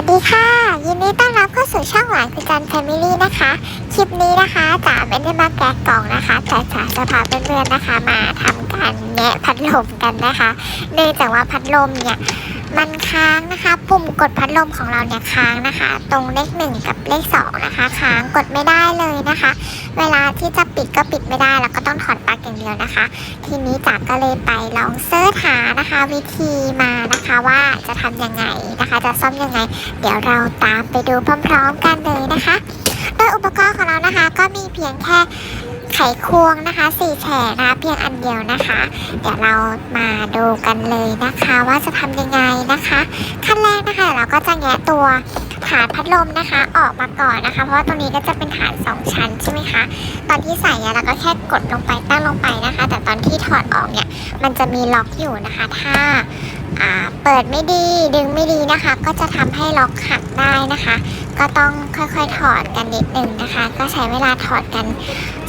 วัสดีค่ะ ยินดีต้อนรับเข้าสู่ช่องหวานคือกันแฟมิลี่นะคะ คลิปนี้นะคะจ๋าไม่ได้มาแกะกล่องนะคะ แต่จ๋าจะพาเพื่อนๆนะคะ มาทำการแงะพัดลมกันนะคะเนื่องจากว่าพัดลมเนี่ยมันค้างนะคะ ปุ่มกดพัดลมของเราเนี่ยค้างนะคะ ตรงเลขหนึ่งกับเลขสองนะคะ ค้างกดไม่ได้เลยนะคะ เวลาที่จะปิดก็ปิดไม่ได้แล้วก็ต้องถอด ปลั๊กอย่างเดียวนะคะ ทีนี้จ๋าก็เลยไปลองเสิร์ชหานะคะ วิธีมานะคะว่าจะทำยังไงนะคะ จะซ่อมยังไง เดี๋ยวเราตามไปดูพร้อมๆกันเลยนะคะโดยอุปกรณ์ของเรานะคะก็มีเพียงแค่ไขควงนะคะสี่แฉกนะคะเพียงอันเดียวนะคะ เดี๋ยวเรามาดูกันเลยนะคะ ว่าจะทำยังไงนะคะ ขั้นแรกนะคะเราก็จะแงะตัว ฐานพัดลมนะคะ ออกมาก่อนนะคะ เพราะว่าตรงนี้ก็จะเป็นฐานสองชั้นใช่ไหมคะ ตอนที่ใส่เนี่ยเราก็แค่กดลงไปตั้งลงไปนะคะ แต่ตอนที่ถอดออกเนี่ยมันจะมีล็อกอยู่นะคะ ถ้าเปิดไม่ดีดึงไม่ดีนะคะ ก็จะทำให้ล็อกหักได้นะคะ ก็ต้องค่อยๆถอดกันนิดนึงนะคะ ก็ใช้เวลาถอดกัน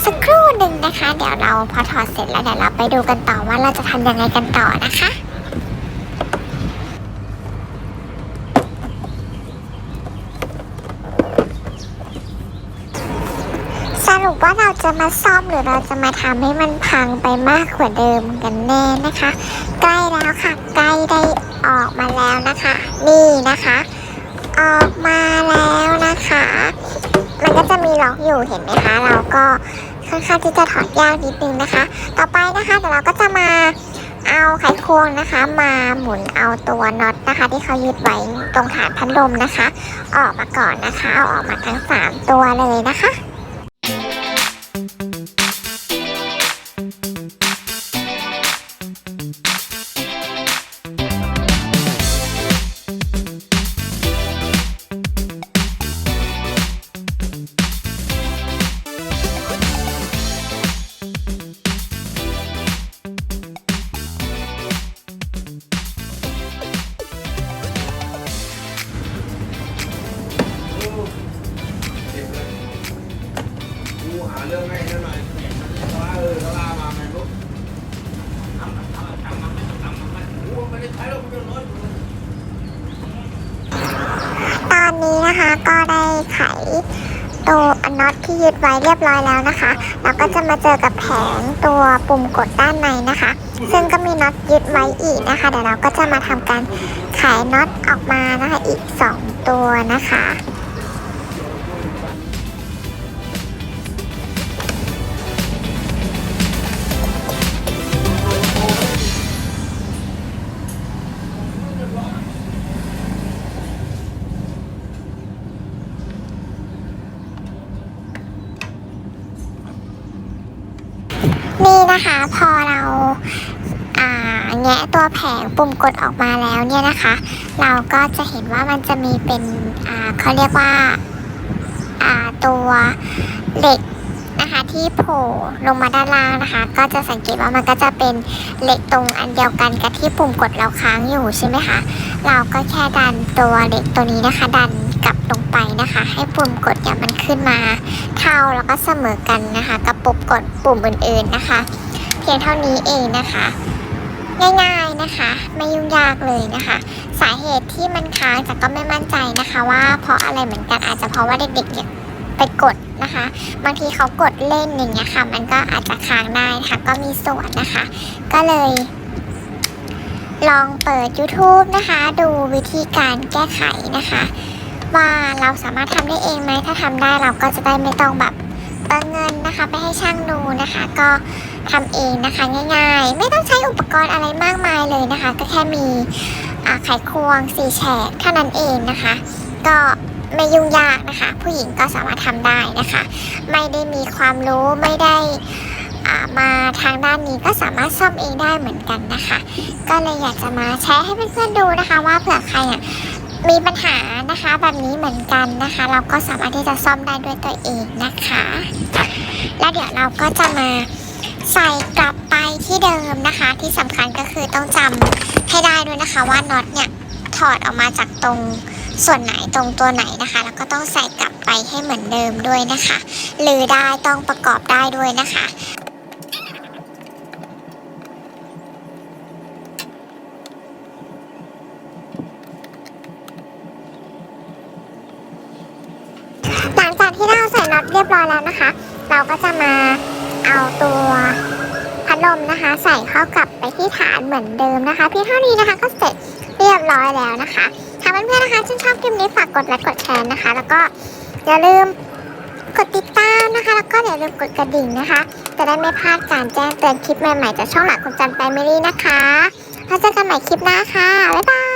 สักครู่หนึ่งนะคะ เดี๋ยวเราพอถอดเสร็จแล้วเดี๋ยวเราไปดูกันต่อว่าเราจะทำยังไงกันต่อนะคะ รุปว่าเราจะมาซ่อมหรือเราจะมาทำให้มันพังไปมากกว่าเดิมกันแน่นะคะ ใกล้แล้วค่ะ ใกล้ได้ออกมาแล้วนะคะ นี่นะคะ ออกมาแล้วนะคะ มันก็จะมีล็อกอยู่เห็นไหมคะ เราก็ค่อนข้างที่จะถอดยากนิดนึงนะคะ ต่อไปนะคะเดี๋ยวเราก็จะมาเอาไขควงนะคะ มาหมุนเอาตัวน็อตนะคะ ที่เขายึดไว้ตรงฐานพัดลมนะคะ ออกมาก่อนนะคะเอาออกมาทั้งสามตัวเลยนะคะ นี้นะคะ ก็ได้ไขตัวน็อตที่ยึดไว้เรียบร้อยแล้วนะคะ เราก็จะมาเจอกับแผงตัวปุ่มกดด้านในนะคะ ซึ่งก็มีน็อตยึดไว้อีกนะคะ เดี๋ยวเราก็จะมาทำการไขน็อตออกมานะคะอีก 2 ตัวนะคะ นี่นะคะพอเราแงะตัวแผงปุ่มกดออกมาแล้วเนี่ยนะคะ เราก็จะเห็นว่ามันจะมีเป็นเขาเรียกว่าอ่าตัวเหล็กนะคะที่โผล่ลงมาด้านล่างนะคะ ก็จะสังเกตว่ามันก็จะเป็นเหล็กตรงอันเดียวกันกับที่ปุ่มกดเราค้างอยู่ใช่ไหมคะเราก็แค่ดันตัวเหล็กตัวนี้นะคะ ดัน กลับลงไปนะคะ ให้ปุ่มกดเนี่ยมันขึ้นมาเท่าแล้วก็เสมอกันนะคะ กับปุ่มกดปุ่มอื่นๆนะคะ เพียงเท่านี้เองนะคะ ง่ายๆนะคะ ไม่ยุ่งยากเลยนะคะ สาเหตุที่มันค้างแต่ก็ไม่มั่นใจนะคะ ว่าเพราะอะไรเหมือนกันอาจจะเพราะว่าเด็กๆเนี่ยไปกดนะคะบางทีเขากดเล่นอย่างเงี้ยค่ะมันก็อาจจะค้างได้นะคะก็มีส่วนนะคะ ก็เลย ลองเปิด YouTube นะคะ ดูวิธีการแก้ไขนะคะ ว่าเราสามารถทำได้เองไหมถ้าทำได้เราก็จะได้ไม่ต้องแบบเติมเงินนะคะ ไปให้ช่างดูนะคะ ก็ทำเองนะคะง่ายๆ ไม่ต้องใช้อุปกรณ์อะไรมากมายเลยนะคะ ก็แค่มีไขควงสีแฉกเท่านั้นเองนะคะ ก็ไม่ยุ่งยากนะคะ ผู้หญิงก็สามารถทำได้นะคะ ไม่ได้มีความรู้ไม่ได้มาทางด้านนี้ก็สามารถซ่อมเองได้เหมือนกันนะคะ ก็เลยอยากจะมาแชร์ให้เพื่อนๆดูนะคะ ว่าเผื่อใครอะ มีปัญหานะคะแบบนี้เหมือนกันนะคะ เราก็สามารถที่จะซ่อมได้ด้วยตัวเองนะคะ แล้วเดี๋ยวเราก็จะมาใส่กลับไปที่เดิมนะคะ ที่สำคัญก็คือต้องจำให้ได้ด้วยนะคะว่าน็อตเนี่ยถอดออกมาจากตรงส่วนไหนตรงตัวไหนนะคะ แล้วก็ต้องใส่กลับไปให้เหมือนเดิมด้วยนะคะหรือได้ต้องประกอบได้ด้วยนะคะ จากที่เราใส่น็อตเรียบร้อยแล้วนะคะ เราก็จะมาเอาตัวพัดลมนะคะ ใส่เข้ากลับไปที่ฐานเหมือนเดิมนะคะเพียงเท่านี้นะคะก็เสร็จเรียบร้อยแล้วนะคะถ้าเพื่อนๆนะคะชื่นชอบคลิปนี้ฝากกดไลค์กดแชร์นะคะ แล้วก็อย่าลืมกดติดตามนะคะ แล้วก็อย่าลืมกดกระดิ่งนะคะ จะได้ไม่พลาดการแจ้งเตือนคลิปใหม่ๆจากช่องหลักคุณจันแฟมิลี่นะคะแล้วเจอกันใหม่คลิปหน้าค่ะบ๊ายบาย